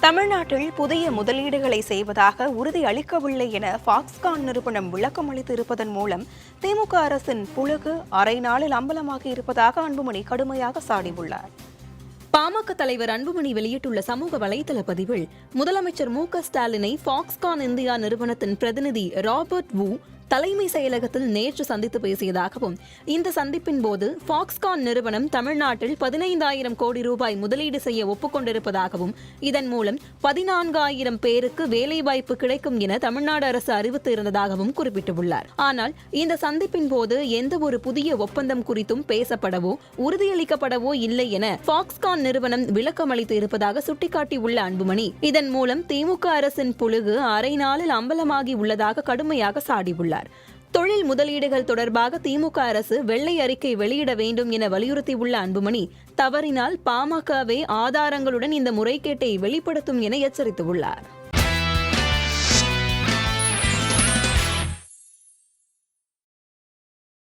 தமிழ்நாட்டில் புதிய முதலீடுகளை செய்வதாக உறுதி அளிக்கவில்லை என ஃபாக்ஸ்கான் நிறுவனம் விளக்கம் அளித்திருப்பதன் மூலம் திமுக அரசின் புழுகு அரை நாளில் அம்பலமாகி இருப்பதாக அன்புமணி கடுமையாக சாடியுள்ளார். பாமக தலைவர் அன்புமணி வெளியிட்டுள்ள சமூக வலைதள பதிவில் முதலமைச்சர் மு க ஸ்டாலினை ஃபாக்ஸ்கான் இந்தியா நிறுவனத்தின் பிரதிநிதி ராபர்ட் வு தலைமை செயலகத்தில் நேற்று சந்தித்து பேசியதாகவும் இந்த சந்திப்பின் போது ஃபாக்ஸ்கான் நிறுவனம் தமிழ்நாட்டில் பதினைந்தாயிரம் கோடி ரூபாய் முதலீடு செய்ய ஒப்புக்கொண்டிருப்பதாகவும் இதன் மூலம் பதினான்காயிரம் பேருக்கு வேலைவாய்ப்பு கிடைக்கும் என தமிழ்நாடு அரசு அறிவித்து இருந்ததாகவும் குறிப்பிட்டுள்ளார். ஆனால் இந்த சந்திப்பின் போது எந்த ஒரு புதிய ஒப்பந்தம் குறித்தும் பேசப்படவோ உறுதியளிக்கப்படவோ இல்லை என ஃபாக்ஸ்கான் நிறுவனம் விளக்கம் அளித்து இருப்பதாக சுட்டிக்காட்டியுள்ள அன்புமணி இதன் மூலம் திமுக அரசின் புழுகு அரை நாளில் அம்பலமாகி உள்ளதாக கடுமையாக சாடியுள்ளார். தொழில் முதலீடுகள் தொடர்பாக திமுக அரசு வெள்ளை அறிக்கை வெளியிட வேண்டும் என வலியுறுத்தியுள்ள அன்புமணி தவறினால் பாமகவே ஆதாரங்களுடன் இந்த முறைகேட்டை வெளிப்படுத்தும் என எச்சரித்துள்ளார்.